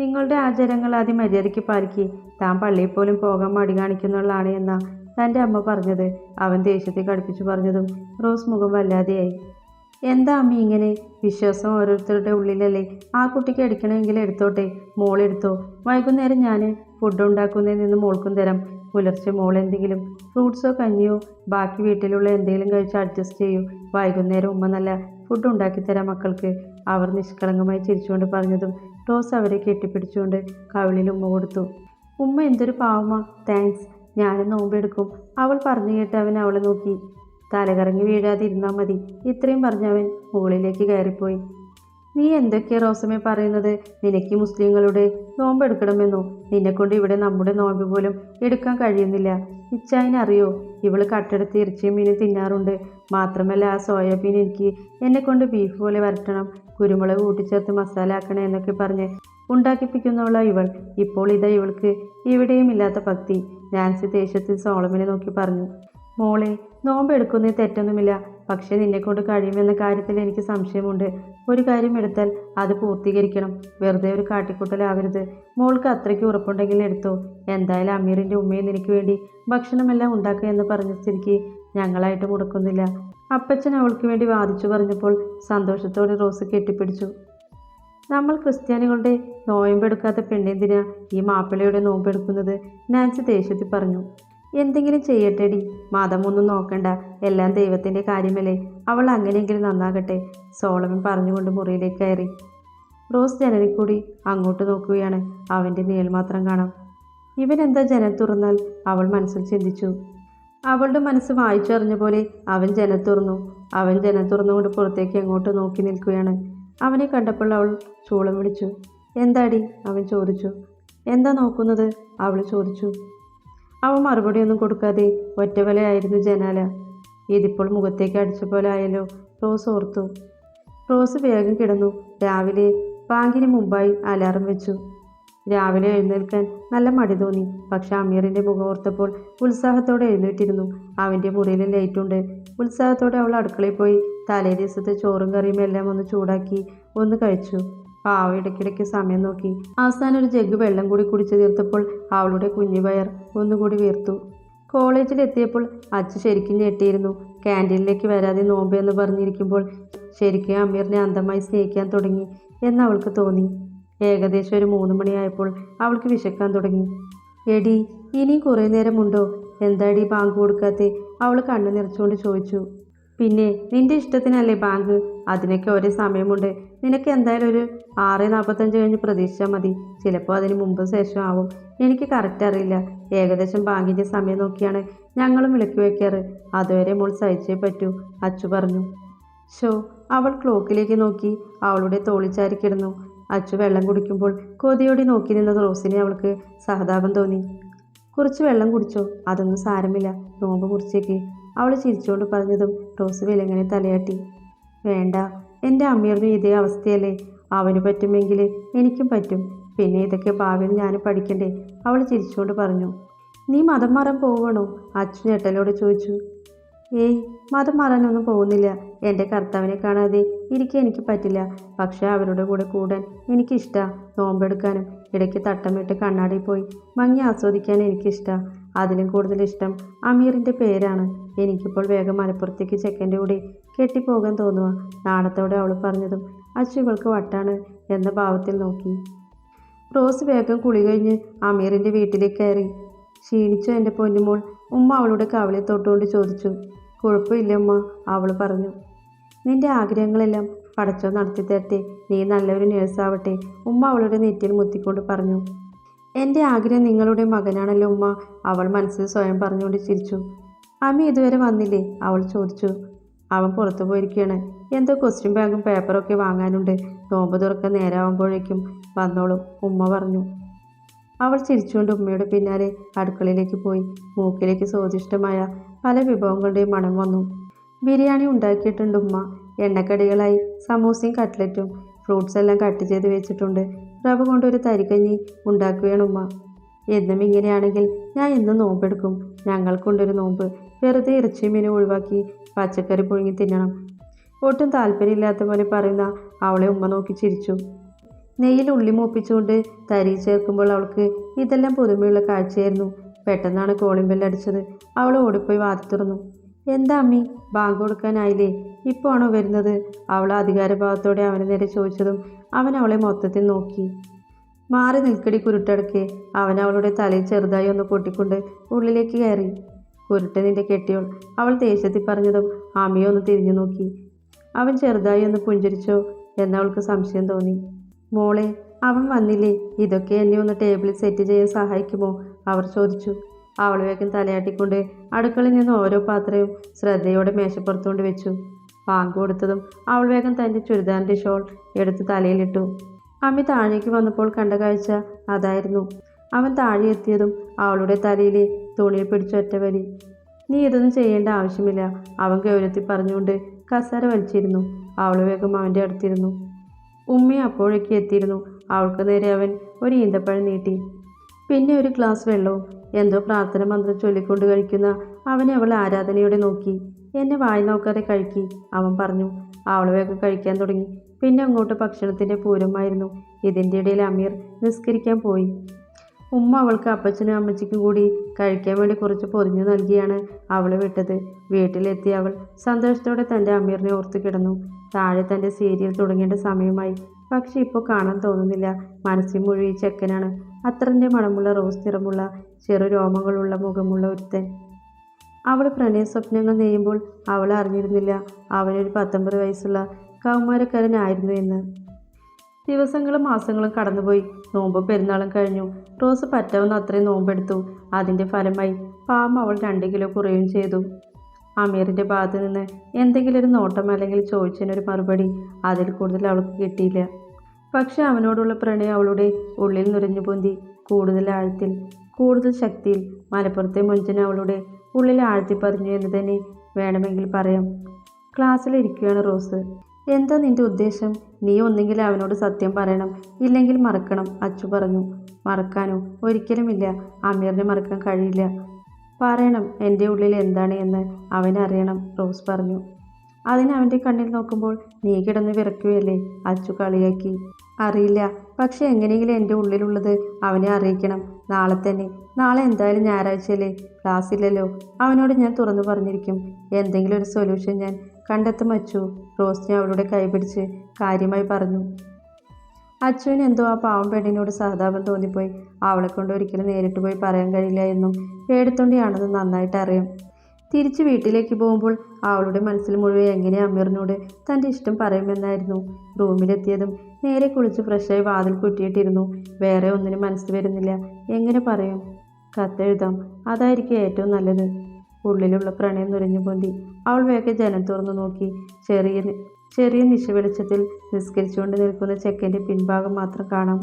നിങ്ങളുടെ ആചാരങ്ങൾ ആദ്യം മര്യാദയ്ക്ക് പാലിക്കി. താൻ പള്ളിയിൽ പോലും പോകാൻ മടി കാണിക്കുന്നുള്ളതാണ് എന്ന തന്റെ അമ്മ പറഞ്ഞത്. അവൻ ദേഷ്യത്തെ കടുപ്പിച്ചു പറഞ്ഞതും റോസ് മുഖം വല്ലാതെയായി. എന്താ അമ്മ ഇങ്ങനെ? വിശ്വാസം ഓരോരുത്തരുടെ ഉള്ളിലല്ലേ? ആ കുട്ടിക്ക് എടുക്കണമെങ്കിൽ എടുത്തോട്ടെ. മോളെടുത്തോ വൈകുന്നേരം ഞാൻ ഫുഡ് ഉണ്ടാക്കുന്നതിൽ നിന്ന് മോൾക്കും തരാം. പുലർച്ചെ മോൾ എന്തെങ്കിലും ഫ്രൂട്ട്സോ കഞ്ഞിയോ ബാക്കി വീട്ടിലുള്ള എന്തെങ്കിലും കഴിച്ച് അഡ്ജസ്റ്റ് ചെയ്യൂ. വൈകുന്നേരം ഉമ്മ നല്ല ഫുഡ് ഉണ്ടാക്കി തരാം മക്കൾക്ക്. അവർ നിഷ്കളങ്കമായി ചിരിച്ചുകൊണ്ട് പറഞ്ഞതും റോസ് അവരെ കെട്ടിപ്പിടിച്ചുകൊണ്ട് കവിളിൽ ഉമ്മ കൊടുത്തു. ഉമ്മ എന്തൊരു പാവമ താങ്ക്സ് ഞാനും നോമ്പെടുക്കും അവൾ പറഞ്ഞു കേട്ട് അവൻ അവളെ നോക്കി. തലകറങ്ങി വീഴാതിരുന്നാൽ മതി. ഇത്രയും പറഞ്ഞവൻ മുകളിലേക്ക് കയറിപ്പോയി. നീ എന്തൊക്കെയാ റോസമ്മ പറയുന്നത്? നിനക്ക് മുസ്ലിങ്ങളുടെ നോമ്പെടുക്കണമെന്നോ നിന്നെക്കൊണ്ട് ഇവിടെ നമ്മുടെ നോമ്പ് പോലും എടുക്കാൻ കഴിയുന്നില്ല. ഇച്ചായനറിയോ? ഇവൾ കട്ടെടുത്ത് ഇറച്ചിയും മീനും തിന്നാറുണ്ട്. മാത്രമല്ല ആ സോയാബീൻ എനിക്ക് എന്നെ കൊണ്ട് ബീഫ് പോലെ വരട്ടണം. കുരുമുളക് കൂട്ടിച്ചേർത്ത് മസാല ആക്കണേ എന്നൊക്കെ പറഞ്ഞ് ഉണ്ടാക്കിപ്പിക്കുന്നവളാ ഇവൾ. ഇപ്പോൾ ഇതാ ഇവൾക്ക് ഇവിടെയും ഇല്ലാത്ത ഭക്തി. നാൻസി ദേഷ്യത്തിൽ സോളമിനെ നോക്കി പറഞ്ഞു. മോളെ നോമ്പെടുക്കുന്നതിൽ തെറ്റൊന്നുമില്ല. പക്ഷേ നിന്നെക്കൊണ്ട് കഴിയുമെന്ന കാര്യത്തിൽ എനിക്ക് സംശയമുണ്ട്. ഒരു കാര്യം എടുത്താൽ അത് പൂർത്തീകരിക്കണം. വെറുതെ ഒരു കാട്ടിക്കൂട്ടലാവരുത്. മോൾക്ക് അത്രയ്ക്ക് ഉറപ്പുണ്ടെങ്കിൽ എടുത്തോ. എന്തായാലും അമീറിന്റെ ഉമ്മയും നിനക്ക് വേണ്ടി ഭക്ഷണമെല്ലാം ഉണ്ടാക്കുക എന്ന് പറഞ്ഞ സ്ഥിതിക്ക് ഞങ്ങളായിട്ട് മുടക്കുന്നില്ല. അപ്പച്ചൻ അവൾക്ക് വേണ്ടി വാദിച്ചു പറഞ്ഞപ്പോൾ സന്തോഷത്തോടെ റോസ് കെട്ടിപ്പിടിച്ചു. നമ്മൾ ക്രിസ്ത്യാനികളുടെ നോയമ്പെടുക്കാത്ത പെണ്ണെന്തിനാ ഈ മാപ്പിളയുടെ നോമ്പെടുക്കുന്നത്? നാൻസി ദേഷ്യത്തിൽ പറഞ്ഞു. എന്തെങ്കിലും ചെയ്യട്ടെടി. മതമൊന്നും നോക്കണ്ട. എല്ലാം ദൈവത്തിന്റെ കാര്യമല്ലേ? അവൾ അങ്ങനെയെങ്കിലും നന്നാകട്ടെ. സോളമൻ പറഞ്ഞുകൊണ്ട് മുറിയിലേക്ക് കയറി. റോസ് ജനലിൽ അങ്ങോട്ട് നോക്കുകയാണ്. അവന്റെ നീൽ മാത്രം കാണാം. ഇവനെന്താ ജനൽ തുറന്നാൽ? അവൾ മനസ്സിൽ ചിന്തിച്ചു. അവളുടെ മനസ്സ് വായിച്ചറിഞ്ഞ പോലെ അവൻ ജനൽ തുറന്നു. അവൻ ജനൽ തുറന്നുകൊണ്ട് പുറത്തേക്ക് അങ്ങോട്ട് നോക്കി നിൽക്കുകയാണ്. അവനെ കണ്ടപ്പോൾ അവൾ ചൂളം വിളിച്ചു. എന്താടി? അവൻ ചോദിച്ചു. എന്താ നോക്കുന്നത്? അവൾ ചോദിച്ചു. അവൻ മറുപടിയൊന്നും കൊടുക്കാതെ ഒറ്റവലയായിരുന്നു ജനാല. ഇതിപ്പോൾ മുഖത്തേക്ക് അടിച്ച പോലെ ആയല്ലോ റോസ് ഓർത്തു. റോസ് വേഗം കിടന്നു. രാവിലെ ബാങ്കിന് മുമ്പായി അലാറം വെച്ചു. രാവിലെ എഴുന്നേൽക്കാൻ നല്ല മടി തോന്നി. പക്ഷെ അമീറിന്റെ മുഖം ഓർത്തപ്പോൾ ഉത്സാഹത്തോടെ എഴുന്നേറ്റിരുന്നു. അവന്റെ മുറിയിൽ ലൈറ്റുണ്ട് ഉത്സാഹത്തോടെ അവൾ അടുക്കളയിൽ പോയി. തലേ ദിവസത്തെ ചോറും കറിയും എല്ലാം ഒന്ന് ചൂടാക്കി ഒന്ന് കഴിച്ചു. പാവ ഇടയ്ക്കിടയ്ക്ക് സമയം നോക്കി. അവസാനം ഒരു ജഗ് വെള്ളം കൂടി കുടിച്ചു തീർത്തപ്പോൾ അവളുടെ കുഞ്ഞു വയർ ഒന്നുകൂടി വീർത്തു. കോളേജിലെത്തിയപ്പോൾ അച്ഛൻ ശരിക്കും ഞെട്ടിയിരുന്നു. ക്യാന്റീനിലേക്ക് വരാതെ നോമ്പ് എന്ന് പറഞ്ഞിരിക്കുമ്പോൾ ശരിക്കും അമീറിനെ അന്ധമായി സ്നേഹിക്കാൻ തുടങ്ങി എന്ന് അവൾക്ക് തോന്നി. ഏകദേശം ഒരു മൂന്ന് മണിയായപ്പോൾ അവൾക്ക് വിശക്കാൻ തുടങ്ങി. എടി ഇനി കുറേ നേരമുണ്ടോ? എന്താടി ബാങ്ക് കൊടുക്കാത്തെ? അവൾ കണ്ണു നിറച്ചുകൊണ്ട് ചോദിച്ചു. പിന്നെ നിന്റെ ഇഷ്ടത്തിനല്ലേ ബാങ്ക്? അതിനൊക്കെ ഒരേ സമയമുണ്ട്. നിനക്ക് എന്തായാലും ഒരു ആറ് നാൽപ്പത്തഞ്ച് കഴിഞ്ഞ് പ്രതീക്ഷിച്ചാൽ മതി. ചിലപ്പോൾ അതിന് മുമ്പ് ശേഷം ആവും എനിക്ക് കറക്റ്റ് അറിയില്ല. ഏകദേശം ബാങ്കിന്റെ സമയം നോക്കിയാണ് ഞങ്ങളും വിളിക്ക് വയ്ക്കാറ്. അതുവരെ മോൾ സഹിച്ചേ പറ്റൂ അച്ചു പറഞ്ഞു. ഷോ അവൾ ക്ലോക്കിലേക്ക് നോക്കി അവളുടെ തോളിച്ചാരി കിടന്നു. അച്ചു വെള്ളം കുടിക്കുമ്പോൾ കൊതിയോടി നോക്കി നിന്ന റോസിനെ അവൾക്ക് സഹതാപം തോന്നി. കുറച്ച് വെള്ളം കുടിച്ചോ? അതൊന്നും സാരമില്ല. നോമ്പ് മുറിച്ചേക്ക്. അവൾ ചിരിച്ചുകൊണ്ട് പറഞ്ഞതും റോസ് വിലങ്ങനെ തലയാട്ടി. വേണ്ട എന്റെ അമ്മയുടെ ഇതേ അവസ്ഥയല്ലേ? അവന് പറ്റുമെങ്കിൽ എനിക്കും പറ്റും. പിന്നെ ഇതൊക്കെ ഭാവിയിൽ ഞാൻ പഠിക്കണ്ടേ? അവൾ ചിരിച്ചുകൊണ്ട് പറഞ്ഞു. നീ മതം മാറാൻ പോവണോ അച്ഛൻ ഞെട്ടലോട് ചോദിച്ചു. ഏയ് മതം മാറാനൊന്നും പോകുന്നില്ല. എന്റെ കർത്താവിനെ കാണാതെ ഇരിക്കാൻ എനിക്ക് പറ്റില്ല. പക്ഷേ അവരുടെ കൂടെ കൂടാൻ എനിക്കിഷ്ടമാണ് നോമ്പെടുക്കാനും ഇടയ്ക്ക് തട്ടമിട്ട് കണ്ണാടി പോയി ഭംഗി ആസ്വദിക്കാൻ എനിക്കിഷ്ടമാണ് അതിലും കൂടുതൽ ഇഷ്ടം അമീറിന്റെ പേരാണ്. എനിക്കിപ്പോൾ വേഗം മലപ്പുറത്തേക്ക് ചെക്കന്റെ കൂടെ കെട്ടിപ്പോകാൻ തോന്നുക നാണത്തോടെ അവൾ പറഞ്ഞതും അച്ചു വട്ടാണ് എന്ന ഭാവത്തിൽ നോക്കി. റോസ് വേഗം കുളി കഴിഞ്ഞ് അമീറിന്റെ വീട്ടിലേക്ക് കയറി. ക്ഷീണിച്ചു എന്റെ പൊന്നുമോൾ ഉമ്മ അവളുടെ കവളിൽ തൊട്ടുകൊണ്ട് ചോദിച്ചു. കുഴപ്പമില്ല ഉമ്മ അവൾ പറഞ്ഞു. നിന്റെ ആഗ്രഹങ്ങളെല്ലാം പടച്ചോ നടത്തി തരട്ടെ നീ നല്ലൊരു നേഴ്സാവട്ടെ ഉമ്മ അവളുടെ നെറ്റിയിൽ മുത്തിക്കൊണ്ട് പറഞ്ഞു. എന്റെ ആഗ്രഹം നിങ്ങളുടെ മകനാണല്ലോ ഉമ്മ. അവൾ മനസ്സിൽ സ്വയം പറഞ്ഞുകൊണ്ട് ചിരിച്ചു. അമ്മ ഇതുവരെ വന്നില്ലേ? അവൾ ചോദിച്ചു. അവൻ പുറത്തു പോയിരിക്കുകയാണ്. എന്തോ ക്വസ്റ്റ്യൻ ബാഗും പേപ്പറൊക്കെ വാങ്ങാനുണ്ട്. നോമ്പ് തുറക്കാൻ നേരാവുമ്പോഴേക്കും വന്നോളും ഉമ്മ പറഞ്ഞു. അവൾ ചിരിച്ചുകൊണ്ട് ഉമ്മയുടെ പിന്നാലെ അടുക്കളയിലേക്ക് പോയി. മൂക്കിലേക്ക് സ്വാദിഷ്ടമായ പല വിഭവങ്ങളുടെയും മണം വന്നു. ബിരിയാണി ഉണ്ടാക്കിയിട്ടുണ്ട് ഉമ്മ. എണ്ണക്കടികളായി സമൂസയും കട്ട്ലറ്റും ഫ്രൂട്ട്സ് എല്ലാം കട്ട് ചെയ്ത് വെച്ചിട്ടുണ്ട്. റവ കൊണ്ട് ഒരു തരിക്കഞ്ഞി ഉണ്ടാക്കുകയാണ് ഉമ്മ. എന്നും ഇങ്ങനെയാണെങ്കിൽ ഞാൻ ഇന്ന് നോമ്പെടുക്കും. ഞങ്ങൾക്കുണ്ടൊരു നോമ്പ്. വെറുതെ ഇറച്ചി മീനും ഒഴിവാക്കി പച്ചക്കറി പുഴുങ്ങി തിന്നണം. ഒട്ടും താല്പര്യമില്ലാത്ത പോലെ പറയുന്ന അവളെ ഉമ്മ നോക്കി ചിരിച്ചു. നെയ്യിൽ ഉള്ളി മൂപ്പിച്ചുകൊണ്ട് തരി ചേർക്കുമ്പോൾ അവൾക്ക് ഇതെല്ലാം പുതുമയുള്ള കാഴ്ചയായിരുന്നു. പെട്ടെന്നാണ് കോളിംഗ് ബെല്ല് അടിച്ചത് അവൾ ഓടിപ്പോയി വാതി തുറന്നു. എന്താ അമ്മി? ബാങ്ക് കൊടുക്കാനായില്ലേ? ഇപ്പോൾ ആണോ വരുന്നത്? അവൾ അധികാരഭാവത്തോടെ അവനെ നേരെ ചോദിച്ചതും അവൻ അവളെ മൊത്തത്തിൽ നോക്കി. മാറി നിൽക്കടി കുരുട്ടടക്കെ. അവൻ അവളുടെ തലയിൽ ചെറുതായി ഒന്ന് പൊട്ടിക്കൊണ്ട് ഉള്ളിലേക്ക് കയറി. കുരുട്ട് നിന്റെ കെട്ടിയോൾ അവൾ ദേഷ്യത്തിൽ പറഞ്ഞതും ആമിയെ ഒന്ന് തിരിഞ്ഞു നോക്കി. അവൻ ചെറുതായി ഒന്ന് പുഞ്ചിരിച്ചോ എന്നവൾക്ക് സംശയം തോന്നി. മോളെ അവൻ വന്നില്ലേ? ഇതൊക്കെ എന്നെ ഒന്ന് ടേബിളിൽ സെറ്റ് ചെയ്യാൻ സഹായിക്കുമോ? അവർ ചോദിച്ചു. അവൾ വേഗം തലയാട്ടിക്കൊണ്ട് അടുക്കളയിൽ നിന്ന് ഓരോ പാത്രവും ശ്രദ്ധയോടെ മേശപ്പുറത്തുകൊണ്ട് വെച്ചു. പാങ്ക് കൊടുത്തതും അവൾ വേഗം തന്റെ ചുരിദാറിന്റെ ഷോൾ എടുത്ത് തലയിലിട്ടു. അമ്മി താഴേക്ക് വന്നപ്പോൾ കണ്ട കാഴ്ച അതായിരുന്നു. അവൻ താഴെ എത്തിയതും അവളുടെ തലയിലെ തുണിയിൽ പിടിച്ചൊറ്റ വലി. നീ ഇതൊന്നും ചെയ്യേണ്ട ആവശ്യമില്ല അവൻ ഗൗരവത്തിൽ പറഞ്ഞുകൊണ്ട് കസേര വലിച്ചിരുന്നു. അവൾ വേഗം അവന്റെ അടുത്തിരുന്നു. ഉമ്മി അപ്പോഴേക്ക് എത്തിയിരുന്നു. അവൾക്ക് നേരെ അവൻ ഒരു ഈന്തപ്പഴം നീട്ടി. പിന്നെ ഒരു ഗ്ലാസ് വെള്ളവും എന്തോ പ്രാർത്ഥന മന്ത്രം ചൊല്ലിക്കൊണ്ട് കഴിക്കുന്ന അവനെ അവൾ ആരാധനയോടെ നോക്കി. എന്നെ വായി നോക്കാതെ കഴിക്കി. അവൻ പറഞ്ഞു അവളവയൊക്കെ കഴിക്കാൻ തുടങ്ങി. പിന്നെ അങ്ങോട്ട് ഭക്ഷണത്തിന്റെ പൂരമായിരുന്നു. ഇതിന്റെ ഇടയിൽ അമീർ നിസ്കരിക്കാൻ പോയി. ഉമ്മ അവൾക്ക് അപ്പച്ചനും അമ്മച്ചിക്കും കൂടി കഴിക്കാൻ വേണ്ടി കുറച്ച് പൊതിഞ്ഞു നൽകിയാണ് അവളെ വിട്ടത്. വീട്ടിലെത്തിയ അവൾ സന്തോഷത്തോടെ തന്റെ അമീറിനെ ഓർത്ത് കിടന്നു. താഴെ തന്റെ സീരിയൽ തുടങ്ങേണ്ട സമയമായി. പക്ഷെ ഇപ്പോൾ കാണാൻ തോന്നുന്നില്ല. മനസ്സിൽ മുഴുവൻ ചെക്കനാണ്. അത്രന്റെ മണമുള്ള റോസ് നിറമുള്ള ചെറു രോമങ്ങളുള്ള മുഖമുള്ള ഒരുത്തൻ. അവൾ പ്രണയ സ്വപ്നങ്ങൾ നെയ്യുമ്പോൾ അവൾ അറിഞ്ഞിരുന്നില്ല. അവനൊരു പത്തൊമ്പത് വയസ്സുള്ള കൗമാരക്കാരനായിരുന്നു എന്ന്. ദിവസങ്ങളും മാസങ്ങളും കടന്നുപോയി. നോമ്പും പെരുന്നാളും കഴിഞ്ഞു. റോസ് പറ്റാവുന്ന അത്രയും നോമ്പെടുത്തു. അതിന്റെ ഫലമായി പാമ്പ് അവൾ രണ്ട് കിലോ കുറയുകയും ചെയ്തു. അമീറിന്റെ ഭാഗത്ത് നിന്ന് എന്തെങ്കിലും ഒരു നോട്ടം അല്ലെങ്കിൽ ചോദിച്ചതിനൊരു മറുപടി അതിൽ കൂടുതൽ അവൾക്ക് കിട്ടിയില്ല. പക്ഷെ അവനോടുള്ള പ്രണയം അവളുടെ ഉള്ളിൽ നിറഞ്ഞു പൊന്തി. കൂടുതൽ ആഴത്തിൽ കൂടുതൽ ശക്തിയിൽ മലപ്പുറത്തെ മുഞ്ചന അവളുടെ ഉള്ളിൽ ആഴ്ത്തി പറഞ്ഞു എന്ന് തന്നെ വേണമെങ്കിൽ പറയാം. ക്ലാസ്സിലിരിക്കുകയാണ് റോസ്. എന്താ നിന്റെ ഉദ്ദേശം? നീ ഒന്നെങ്കിൽ അവനോട് സത്യം പറയണം ഇല്ലെങ്കിൽ മറക്കണം അച്ചു പറഞ്ഞു. മറക്കാനോ? ഒരിക്കലുമില്ല. അമീറിനെ മറക്കാൻ കഴിയില്ല. പറയണം എന്റെ ഉള്ളിൽ എന്താണ് എന്ന് അവനറിയണം റോസ് പറഞ്ഞു. അതിന് അവന്റെ കണ്ണിൽ നോക്കുമ്പോൾ നീ കിടന്ന് വിറക്കുകയല്ലേ അച്ചു കളിയാക്കി. അറിയില്ല പക്ഷെ എങ്ങനെയെങ്കിലും എന്റെ ഉള്ളിലുള്ളത് അവനെ അറിയിക്കണം. നാളെ തന്നെ. നാളെ എന്തായാലും ഞായറാഴ്ചയല്ലേ? ക്ലാസ് ഇല്ലല്ലോ അവനോട് ഞാൻ തുറന്നു പറഞ്ഞിരിക്കും. എന്തെങ്കിലും ഒരു സൊല്യൂഷൻ ഞാൻ കണ്ടെത്തും അച്ചു റോസ് ഞാൻ അവളുടെ കൈപിടിച്ച് കാര്യമായി പറഞ്ഞു. അച്ചുവിന് എന്തോ ആ പാവം പെണ്ണിനോട് സഹതാപം തോന്നിപ്പോയി. അവളെ കൊണ്ട് ഒരിക്കലും നേരിട്ട് പോയി പറയാൻ കഴിയില്ല എന്നും പേടിത്തൊണ്ടിയാണെന്ന് നന്നായിട്ട് അറിയാം. തിരിച്ച് വീട്ടിലേക്ക് പോകുമ്പോൾ അവളുടെ മനസ്സിൽ മുഴുവൻ എങ്ങനെ അമീറിനോട് തന്റെ ഇഷ്ടം പറയുമെന്നായിരുന്നു. റൂമിലെത്തിയതും നേരെ കുളിച്ച് ഫ്രഷായി വാതിൽ കുറ്റിയിട്ടിരുന്നു. വേറെ ഒന്നിനും മനസ്സ് വരുന്നില്ല. എങ്ങനെ പറയും? കത്തെഴുതാം. അതായിരിക്കും ഏറ്റവും നല്ലത്. ഉള്ളിലുള്ള പ്രണയം നുരഞ്ഞു പൊന്തി. അവൾ വേഗം ജനം തുറന്നു നോക്കി. ചെറിയ ചെറിയ നിശവെളിച്ചത്തിൽ നിസ്കരിച്ചുകൊണ്ട് നിൽക്കുന്ന ചെക്കന്റെ പിൻഭാഗം മാത്രം കാണാം.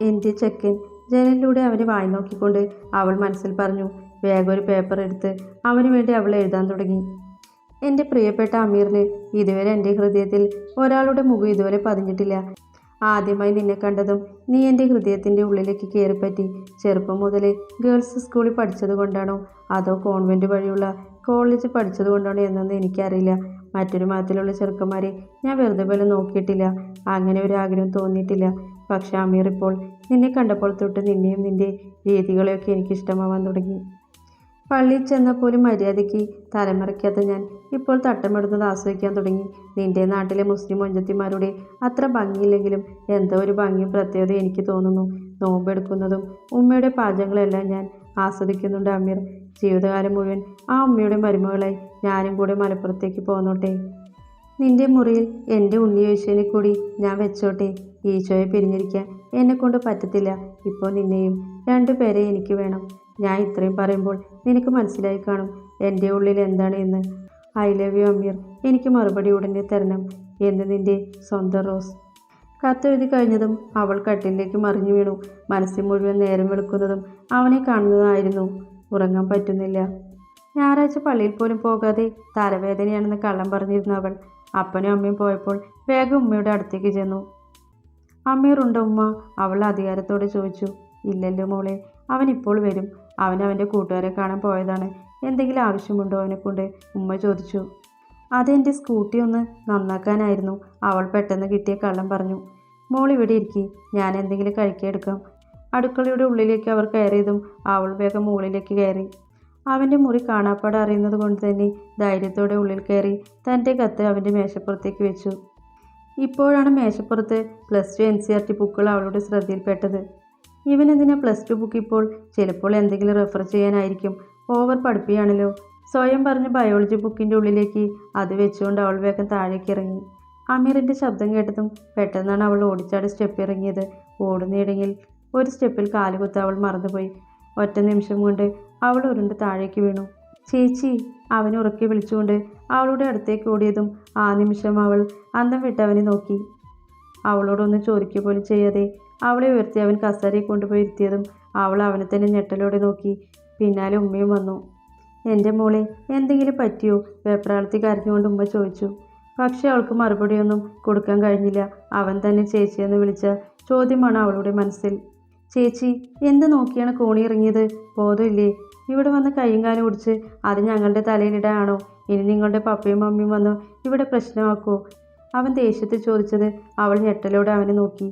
എന്റെ ചെക്കൻ ജനലിലൂടെ അവനെ വായി നോക്കിക്കൊണ്ട് അവൾ മനസ്സിൽ പറഞ്ഞു. വേഗം ഒരു പേപ്പർ എടുത്ത് അവന് വേണ്ടി അവൾ എഴുതാൻ തുടങ്ങി. എന്റെ പ്രിയപ്പെട്ട അമീറിന് ഇതുവരെ എന്റെ ഹൃദയത്തിൽ ഒരാളുടെ മുഖം ഇതുവരെ പതിഞ്ഞിട്ടില്ല. ആദ്യമായി നിന്നെ കണ്ടതും നീ എന്റെ ഹൃദയത്തിന്റെ ഉള്ളിലേക്ക് കയറിപ്പറ്റി ചെറുപ്പം മുതലേ ഗേൾസ് സ്കൂളിൽ പഠിച്ചത് കൊണ്ടാണോ അതോ കോൺവെന്റ് വഴിയുള്ള കോളേജ് പഠിച്ചത് കൊണ്ടാണോ എന്നൊന്നും എനിക്കറിയില്ല. മറ്റൊരു മതത്തിലുള്ള ചെറുക്കന്മാരെ ഞാൻ വെറുതെ പോലെ നോക്കിയിട്ടില്ല. അങ്ങനെ ഒരു ആഗ്രഹം തോന്നിയിട്ടില്ല. പക്ഷെ അമീർ ഇപ്പോൾ നിന്നെ കണ്ടപ്പോൾ തൊട്ട് നിന്നെയും നിന്റെ രീതികളെയൊക്കെ എനിക്ക് ഇഷ്ടമാവാൻ തുടങ്ങി. പള്ളിയിൽ ചെന്നാൽ പോലും മര്യാദയ്ക്ക് തലമറയ്ക്കാത്ത ഞാൻ ഇപ്പോൾ തട്ടമിടുന്നത് ആസ്വദിക്കാൻ തുടങ്ങി. നിന്റെ നാട്ടിലെ മുസ്ലിം മൊഞ്ചത്തിമാരുടെ അത്ര ഭംഗിയില്ലെങ്കിലും എന്തോ ഒരു ഭംഗിയും പ്രത്യേകത എനിക്ക് തോന്നുന്നു. നോമ്പെടുക്കുന്നതും ഉമ്മയുടെ പാചകങ്ങളെല്ലാം ഞാൻ ആസ്വദിക്കുന്നുണ്ട് അമീർ. ജീവിതകാലം മുഴുവൻ ആ ഉമ്മയുടെ മരുമകളായി ഞാനും കൂടെ മലപ്പുറത്തേക്ക് പോന്നോട്ടെ. നിന്റെ മുറിയിൽ എന്റെ ഉണ്ണി യേശുവിനെ കൂടി ഞാൻ വെച്ചോട്ടെ. ഈശോയെ പിരിഞ്ഞിരിക്കാൻ എന്നെ കൊണ്ട് പറ്റത്തില്ല. ഇപ്പോൾ നിന്നെയും രണ്ടുപേരെ എനിക്ക് വേണം. ഞാൻ ഇത്രയും പറയുമ്പോൾ നിനക്ക് മനസ്സിലായി കാണും എന്റെ ഉള്ളിൽ എന്താണ് എന്ന് ഐ ലവ് യു അമീർ. എനിക്ക് മറുപടി ഉടനെ തരണം എന്ന് നിന്റെ സ്വന്തം റോസ്. കത്തെഴുതി കഴിഞ്ഞതും അവൾ കട്ടിലേക്ക് മറിഞ്ഞു വീണു. മനസ്സിൽ മുഴുവൻ നേരം വെളുക്കുന്നതും അവനെ കാണുന്നതായിരുന്നു. ഉറങ്ങാൻ പറ്റുന്നില്ല. ഞായറാഴ്ച പള്ളിയിൽ പോലും പോകാതെ തലവേദനയാണെന്ന് കള്ളം പറഞ്ഞിരുന്നു അവൾ. അപ്പനും അമ്മയും പോയപ്പോൾ വേഗം ഉമ്മയുടെ അടുത്തേക്ക് ചെന്നു. അമ്മീറുണ്ടോ ഉമ്മ? അവൾ അധികാരത്തോടെ ചോദിച്ചു. ഇല്ലല്ലോ മോളെ അവൻ ഇപ്പോൾ വരും. അവൻ അവന്റെ കൂട്ടുകാരെ കാണാൻ പോയതാണ്. എന്തെങ്കിലും ആവശ്യമുണ്ടോ അവനെക്കൊണ്ട്? ഉമ്മ ചോദിച്ചു. അതെന്റെ സ്കൂട്ടി ഒന്ന് നന്നാക്കാനായിരുന്നു. അവൾ പെട്ടെന്ന് കിട്ടിയ കള്ളം പറഞ്ഞു. മോൾ ഇവിടെ ഇരിക്കി. ഞാൻ എന്തെങ്കിലും കഴിക്കാൻ എടുക്കാം. അടുക്കളയുടെ ഉള്ളിലേക്ക് അവർ കയറിയതും അവൾ വേഗം മുകളിലേക്ക് കയറി. അവന്റെ മുറി കാണാപ്പാട് അറിയുന്നത് കൊണ്ട് തന്നെ ധൈര്യത്തോടെ ഉള്ളിൽ കയറി തന്റെ കത്ത് അവന്റെ മേശപ്പുറത്തേക്ക് വെച്ചു. ഇപ്പോഴാണ് മേശപ്പുറത്ത് plus two N C E R ബുക്കുകൾ അവളുടെ ശ്രദ്ധയിൽപ്പെട്ടത്. ഇവനെന്തിനാ പ്ലസ് ടു ബുക്ക് ഇപ്പോൾ? ചിലപ്പോൾ എന്തെങ്കിലും റെഫർ ചെയ്യാനായിരിക്കും. ഓവർ പഠിപ്പിയാണല്ലോ. സ്വയം പറഞ്ഞ ബയോളജി ബുക്കിന്റെ ഉള്ളിലേക്ക് അത് വെച്ചുകൊണ്ട് അവൾ വേഗം താഴേക്ക് ഇറങ്ങി. അമീറിന്റെ ശബ്ദം കേട്ടതും പെട്ടെന്നാണ് അവൾ ഓടിച്ചാടി സ്റ്റെപ്പ് ഇറങ്ങിയത്. ഓടുന്നിടയിൽ ഒരു സ്റ്റെപ്പിൽ കാലുകുത്ത് അവൾ മറന്നുപോയി. ഒറ്റ നിമിഷം കൊണ്ട് അവൾ ഉരുണ്ട് താഴേക്ക് വീണു. ചേച്ചി അവനെ ഉറക്കി വിളിച്ചുകൊണ്ട് അവളുടെ അടുത്തേക്ക് ഓടിയതും ആ നിമിഷം അവൾ അന്തം വിട്ടവനെ നോക്കി. അവളോടൊന്ന് ചോദിക്കുക പോലും ചെയ്യാതെ അവളെ ഉയർത്തി അവൻ കസേരയിൽ കൊണ്ടുപോയി ഇരുത്തിയതും അവൾ അവനെ തന്നെ ഞെട്ടലോടെ നോക്കി. പിന്നാലെ ഉമ്മയും വന്നു. എന്റെ മോളെ എന്തെങ്കിലും പറ്റിയോ? വേപ്രാളത്തി കരഞ്ഞുകൊണ്ട് ഉമ്മ ചോദിച്ചു. പക്ഷേ അവൾക്ക് മറുപടിയൊന്നും കൊടുക്കാൻ കഴിഞ്ഞില്ല. അവൻ തന്നെ ചേച്ചിയെന്ന് വിളിച്ച ചോദ്യമാണ് അവളുടെ മനസ്സിൽ. ചേച്ചി എന്ത് നോക്കിയാണ് കോണി ഇറങ്ങിയത് ബോധമില്ലേ? ഇവിടെ വന്ന് കൈയും കാലും ഒടിച്ച് അത് ഞങ്ങളുടെ തലയിലിടാണോ? ഇനി നിങ്ങളുടെ പപ്പയും മമ്മിയും വന്നോ ഇവിടെ പ്രശ്നമാക്കോ അവൻ ദേഷ്യത്തിൽ ചോദിച്ചത് അവൾ ഞെട്ടലോടെ അവനെ നോക്കി.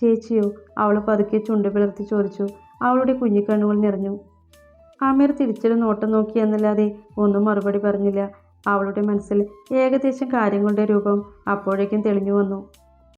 ചേച്ചിയോ? അവൾ പതുക്കെ ചുണ്ട് പിളർത്തി ചോദിച്ചു. അവളുടെ കുഞ്ഞിക്കണ്ണുകൾ നിറഞ്ഞു. ആമീർ തിരിച്ചൊരു നോട്ടം നോക്കി എന്നല്ലാതെ ഒന്നും മറുപടി പറഞ്ഞില്ല. അവളുടെ മനസ്സിൽ ഏകദേശം കാര്യങ്ങളുടെ രൂപം അപ്പോഴേക്കും തെളിഞ്ഞു വന്നു.